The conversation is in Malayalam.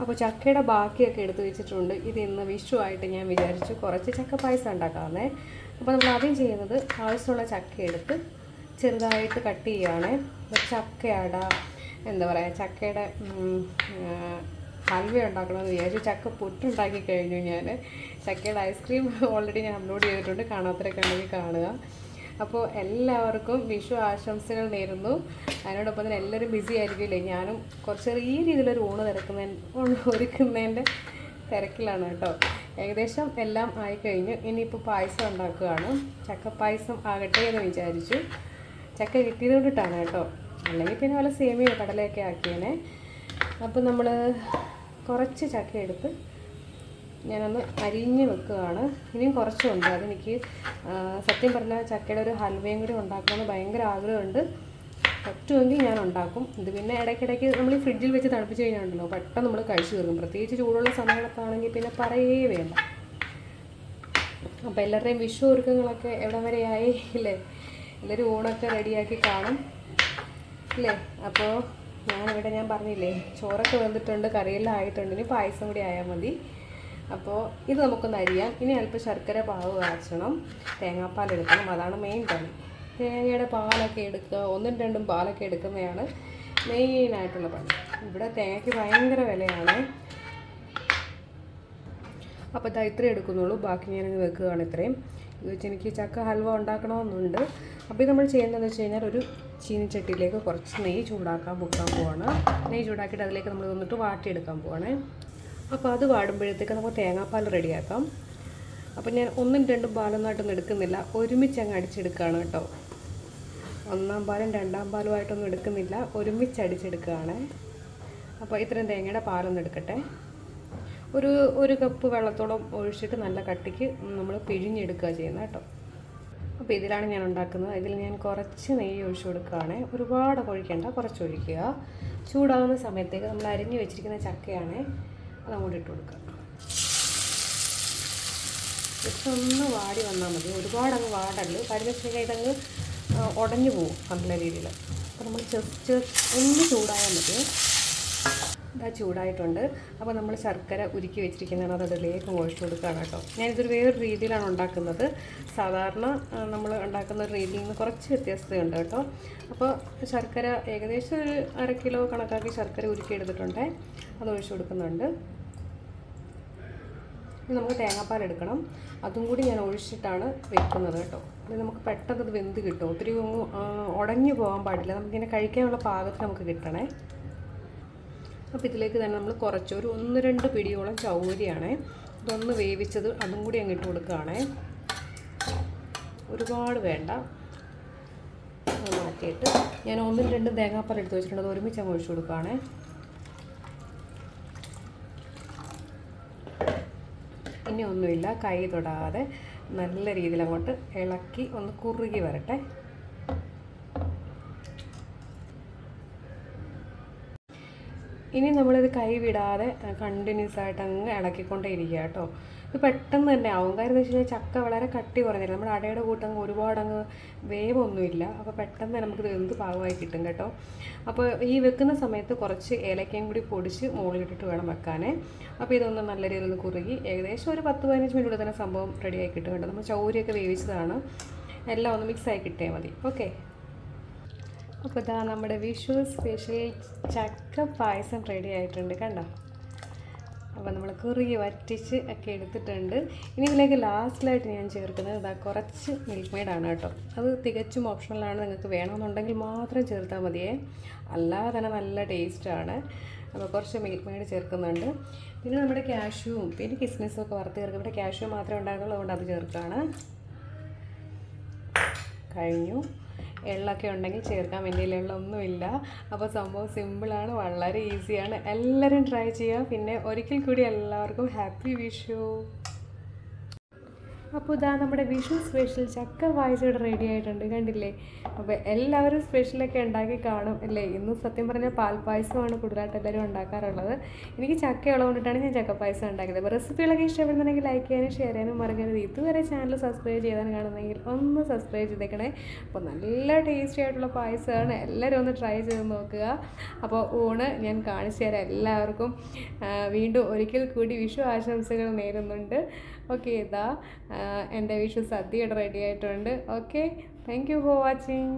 അപ്പോൾ ചക്കയുടെ ബാക്കിയൊക്കെ എടുത്ത് വെച്ചിട്ടുണ്ട്. ഇത് ഇന്ന് വിഷു ആയിട്ട് ഞാൻ വിചാരിച്ചു കുറച്ച് ചക്ക പായസം ഉണ്ടാക്കാമെന്നേ അപ്പോൾ നമ്മൾ ആദ്യം ചെയ്യുന്നത് ആവശ്യമുള്ള ചക്ക എടുത്ത് ചെറുതായിട്ട് കട്ട് ചെയ്യുകയാണേ. ചക്കയട എന്താ പറയുക ചക്കയുടെ ഹൽവ ഉണ്ടാക്കണമെന്ന് വിചാരിച്ചു. ചക്ക പുട്ടുണ്ടാക്കി കഴിഞ്ഞു ഞാൻ ചക്കയുടെ ഐസ്ക്രീം ഓൾറെഡി ഞാൻ അപ്ലോഡ് ചെയ്തിട്ടുണ്ട്. കാണാത്തവരൊക്കെ ഉണ്ടെങ്കിൽ കാണുക. അപ്പോൾ എല്ലാവർക്കും വിഷു ആശംസകൾ നേരുന്നു. അതിനോടൊപ്പം തന്നെ എല്ലാവരും ബിസി ആയിരിക്കില്ലേ? ഞാനും കുറച്ച് ചെറിയ രീതിയിലൊരു ഊണ് തിരക്കുന്ന ഒരുക്കുന്നതിന്റെ തിരക്കിലാണ് കേട്ടോ. ഏകദേശം എല്ലാം ആയിക്കഴിഞ്ഞു. ഇനിയിപ്പോൾ പായസം ഉണ്ടാക്കുകയാണ്. ചക്ക പായസം ആകട്ടെ എന്ന് വിചാരിച്ചു. ചക്ക കിട്ടിയത് കൊണ്ടിട്ടാണ് കേട്ടോ. അല്ലെങ്കിൽ പിന്നെ വല്ല സേമിയോ കടലയൊക്കെ ആക്കിയേനെ. അപ്പോൾ നമ്മൾ കുറച്ച് ചക്ക എടുത്ത് ഞാനൊന്ന് അരിഞ്ഞ് വെക്കുകയാണ്. ഇനിയും കുറച്ചുണ്ട്. അതെനിക്ക് സത്യം പറഞ്ഞാൽ ചക്കയുടെ ഒരു ഹൽവയും കൂടി ഉണ്ടാക്കണമെന്ന് ഭയങ്കര ആഗ്രഹമുണ്ട്. പറ്റുമെങ്കിൽ ഞാൻ ഉണ്ടാക്കും. ഇത് പിന്നെ ഇടയ്ക്കിടയ്ക്ക് നമ്മൾ ഫ്രിഡ്ജിൽ വെച്ച് തണുപ്പിച്ച് കഴിഞ്ഞാലുണ്ടല്ലോ പെട്ടെന്ന് നമ്മൾ കഴിച്ചു തീർക്കും. പ്രത്യേകിച്ച് ചൂടുള്ള സമയത്താണെങ്കിൽ പിന്നെ പറയേ വേണ്ട. അപ്പോൾ എല്ലാവരുടെയും വിഷു ഒരുക്കങ്ങളൊക്കെ എവിടെ വരെയായി ഇല്ലേ? എല്ലാവരും ഊണൊക്കെ റെഡിയാക്കി കാണും ഇല്ലേ? അപ്പോൾ ഞാനിവിടെ ഞാൻ പറഞ്ഞില്ലേ ചോറൊക്കെ വെന്തിട്ടുണ്ട് കറിയെല്ലാം ആയിട്ടുണ്ട്. ഇനി പായസം കൂടി ആയാൽ മതി. അപ്പോൾ ഇത് നമുക്കൊന്ന് അരിയാം. ഇനി അല്പം ശർക്കര പാവ് കാച്ചണം. തേങ്ങാപ്പാൽ എടുക്കണം. അതാണ് മെയിൻ പണി. തേങ്ങയുടെ പാലൊക്കെ എടുക്കുക. ഒന്നും രണ്ടും പാലൊക്കെ എടുക്കുന്നതാണ് മെയിനായിട്ടുള്ള പണി. ഇവിടെ തേങ്ങയ്ക്ക് ഭയങ്കര വിലയാണ്. അപ്പോൾ ഇതാ ഇത്രയും എടുക്കുന്നുള്ളൂ. ബാക്കി ഞാനങ്ങ് വെക്കുകയാണ് ഇത്രയും. ഇത് വെച്ച് എനിക്ക് ചക്ക ഹൽവ ഉണ്ടാക്കണമെന്നുണ്ട്. അപ്പോൾ ഇത് നമ്മൾ ചെയ്യുന്നതെന്ന് വെച്ച് കഴിഞ്ഞാൽ ഒരു ചീനിച്ചട്ടിയിലേക്ക് കുറച്ച് നെയ്യ് ചൂടാക്കാൻ വെക്കാൻ പോവാണ്. നെയ്യ് ചൂടാക്കിയിട്ട് അതിലേക്ക് നമ്മൾ വന്നിട്ട് വാട്ടിയെടുക്കാൻ പോവാണ്. അപ്പോൾ അത് വാടുമ്പോഴത്തേക്ക് നമുക്ക് തേങ്ങാപ്പാൽ റെഡിയാക്കാം. അപ്പോൾ ഞാൻ ഒന്നും രണ്ടും പാലൊന്നായിട്ടൊന്നും എടുക്കുന്നില്ല. ഒരുമിച്ച് അങ്ങ് അടിച്ചെടുക്കുകയാണ് കേട്ടോ. ഒന്നാം പാലും രണ്ടാം പാലുമായിട്ടൊന്നും എടുക്കുന്നില്ല. ഒരുമിച്ച് അടിച്ചെടുക്കുകയാണ്. അപ്പോൾ ഇത്രയും തേങ്ങയുടെ പാലൊന്നും എടുക്കട്ടെ. ഒരു ഒരു കപ്പ് വെള്ളത്തോളം ഒഴിച്ചിട്ട് നല്ല കട്ടിക്ക് നമ്മൾ പിഴിഞ്ഞെടുക്കുക ചെയ്യുന്നത് കേട്ടോ. അപ്പോൾ ഇതിലാണ് ഞാൻ ഉണ്ടാക്കുന്നത്. ഇതിൽ ഞാൻ കുറച്ച് നെയ്യ് ഒഴിച്ചു കൊടുക്കുകയാണ്. ഒരുപാട് ഒഴിക്കേണ്ട കുറച്ച് ഒഴിക്കുക. ചൂടാകുന്ന സമയത്തേക്ക് നമ്മൾ അരിഞ്ഞു വെച്ചിരിക്കുന്ന ചക്കയാണ് അതങ്ങോട്ട് ഇട്ട് കൊടുക്കുക ജസ്റ്റ് ഒന്ന് വാടി വന്നാൽ മതി. ഒരുപാട് അങ്ങ് വാടല്ല കാര്യം വെച്ച് കഴിഞ്ഞാൽ ഇതങ്ങ് ഉടഞ്ഞു പോകും നല്ല രീതിയിൽ. അപ്പോൾ നമ്മൾ ജസ്റ്റ് ഒന്ന് ചൂടായാൽ മതി. ഇതാ ചൂടായിട്ടുണ്ട്. അപ്പോൾ നമ്മൾ ശർക്കര ഉരുക്കി വെച്ചിരിക്കുന്നതാണ്. അത് അതിലേക്ക് ഒഴിച്ചു കൊടുക്കുകയാണ് കേട്ടോ. ഞാനിതൊരു വേറൊരു രീതിയിലാണ് ഉണ്ടാക്കുന്നത്. സാധാരണ നമ്മൾ ഉണ്ടാക്കുന്ന ഒരു രീതിയിൽ നിന്ന് കുറച്ച് വ്യത്യസ്തതയുണ്ട് കേട്ടോ. അപ്പോൾ ശർക്കര ഏകദേശം ഒരു അര കിലോ കണക്കാക്കി ശർക്കര ഉരുക്കി എടുത്തിട്ടുണ്ട് അത് ഒഴിച്ചു കൊടുക്കുന്നുണ്ട്. ഇനി നമുക്ക് തേങ്ങാപ്പാൽ എടുക്കണം. അതും കൂടി ഞാൻ ഒഴിച്ചിട്ടാണ് വെക്കുന്നത് കേട്ടോ. ഇനി നമുക്ക് പെട്ടെന്ന് അത് വെന്ത് കിട്ടും. ഒത്തിരി ഉടഞ്ഞു പോകാൻ പാടില്ല. നമുക്കിങ്ങനെ കഴിക്കാനുള്ള പാകത്തിന് നമുക്ക് കിട്ടണേ. അപ്പോൾ ഇതിലേക്ക് തന്നെ നമ്മൾ കുറച്ച് ഒരു ഒന്ന് രണ്ട് പിടിയോളം ചൗരിയാണ് ഇതൊന്ന് വേവിച്ചത് അതും കൂടി അങ്ങ് ഇട്ട് കൊടുക്കുകയാണേ. ഒരുപാട് വേണ്ട. അത് മാറ്റിയിട്ട് ഞാൻ ഒന്നും രണ്ടും തേങ്ങാപ്പാൽ എടുത്ത് വെച്ചിട്ടുണ്ട്. അത് ഒരുമിച്ച് അങ്ങ് ഒഴിച്ചു കൊടുക്കുകയാണേ. ഇനി ഒന്നുമില്ല കൈ തൊടാതെ നല്ല രീതിയിൽ അങ്ങോട്ട് ഇളക്കി ഒന്ന് കുറുകി വരട്ടെ. ഇനി നമ്മളിത് കൈ വിടാതെ കണ്ടിന്യൂസ് ആയിട്ട് അങ്ങ് ഇളക്കിക്കൊണ്ടേ ഇരിക്കുക കേട്ടോ. ഇത് പെട്ടെന്ന് തന്നെ ആവും. കാര്യം എന്ന് വെച്ച് ചക്ക വളരെ കട്ടി കുറഞ്ഞില്ല നമ്മുടെ അടയുടെ കൂട്ടങ്ങ് ഒരുപാട് അങ്ങ് വേവൊന്നുമില്ല. അപ്പോൾ പെട്ടെന്ന് നമുക്കിത് എന്ത് പാകമായി കിട്ടും കേട്ടോ. അപ്പോൾ ഈ വെക്കുന്ന സമയത്ത് കുറച്ച് ഏലക്കയും കൂടി പൊടിച്ച് മുകളിലിട്ടിട്ട് വേണം വെക്കാനേ. അപ്പോൾ ഇതൊന്ന് നല്ല രീതിയിൽ ഒന്ന് കുറുകി ഏകദേശം ഒരു പത്ത് പതിനഞ്ച് മിനിറ്റ് തന്നെ സംഭവം റെഡിയായി കിട്ടും കേട്ടോ. നമ്മൾ ചൗരിയൊക്കെ വേവിച്ചതാണ്. എല്ലാം ഒന്ന് മിക്സായി കിട്ടിയാൽ മതി. ഓക്കെ അപ്പോൾ ഇതാ നമ്മുടെ വിഷു സ്പെഷ്യൽ ചക്ക പായസം റെഡി ആയിട്ടുണ്ട്. കണ്ടോ? അപ്പോൾ നമ്മൾ കുറുകി വറ്റിച്ച് ഒക്കെ എടുത്തിട്ടുണ്ട്. ഇനി ഇതിലേക്ക് ലാസ്റ്റിലായിട്ട് ഞാൻ ചേർക്കുന്നത് ഇതാ കുറച്ച് മിൽക്ക് മെയ്ഡാണ് കേട്ടോ. അത് തികച്ചും ഓപ്ഷണലാണ് നിങ്ങൾക്ക് വേണമെന്നുണ്ടെങ്കിൽ മാത്രം ചേർത്താൽ മതിയേ. അല്ലാതെ തന്നെ നല്ല ടേസ്റ്റാണ് അപ്പോൾ കുറച്ച് മിൽക്ക് മെയ്ഡ് ചേർക്കുന്നുണ്ട്. പിന്നെ നമ്മുടെ ക്യാഷ്യൂവും പിന്നെ കിസ്മിസും ഒക്കെ വറുത്ത് ചേർക്കും ഇവിടെ ക്യാഷ്യൂ മാത്രമേ ഉണ്ടായിരുന്നുള്ളൂ. അതുകൊണ്ട് അത് ചേർക്കുകയാണ്. കഴിഞ്ഞു. എള്ളൊക്കെ ഉണ്ടെങ്കിൽ ചേർക്കാൻ വേണ്ടിയിൽ എള്ളൊന്നുമില്ല. അപ്പോൾ സംഭവം സിമ്പിളാണ് വളരെ ഈസിയാണ്. എല്ലാവരും ട്രൈ ചെയ്യുക. പിന്നെ ഒരിക്കൽ കൂടി എല്ലാവർക്കും ഹാപ്പി വിഷു. അപ്പോൾ ഇതാ നമ്മുടെ വിഷു സ്പെഷ്യൽ ചക്ക ഇവിടെ റെഡി ആയിട്ടുണ്ട് കണ്ടില്ലേ? അപ്പോൾ എല്ലാവരും സ്പെഷ്യലൊക്കെ ഉണ്ടാക്കി കാണും അല്ലേ? ഇന്ന് സത്യം പറഞ്ഞാൽ പാൽപ്പായസമാണ് കൂടുതലായിട്ട് എല്ലാവരും ഉണ്ടാക്കാറുള്ളത്. എനിക്ക് ചക്ക ഉള്ളതുകൊണ്ടിട്ടാണ് ഞാൻ ചക്ക പായസം ഉണ്ടാക്കിയത്. അപ്പോൾ റെസിപ്പികളൊക്കെ ഇഷ്ടപ്പെടുന്നുണ്ടെങ്കിൽ ലൈക്ക് ചെയ്യാനും ഷെയർ ചെയ്യാനും മറക്കരുത്. ഇതുവരെ ചാനൽ സബ്സ്ക്രൈബ് ചെയ്താൽ കാണുന്നെങ്കിൽ ഒന്ന് സബ്സ്ക്രൈബ് ചെയ്തേക്കണേ. അപ്പോൾ നല്ല ടേസ്റ്റി ആയിട്ടുള്ള പായസമാണ്. എല്ലാവരും ഒന്ന് ട്രൈ ചെയ്ത് നോക്കുക. അപ്പോൾ ഊണ് ഞാൻ കാണിച്ചു തരാം എല്ലാവർക്കും. വീണ്ടും ഒരിക്കൽ കൂടി വിഷു ആശംസകൾ നേരുന്നുണ്ട്. ഓക്കെ ഇതാ എന്റെ വിഷു സദ്യയുടെ റെഡി ആയിട്ടുണ്ട്. Okay thank you for watching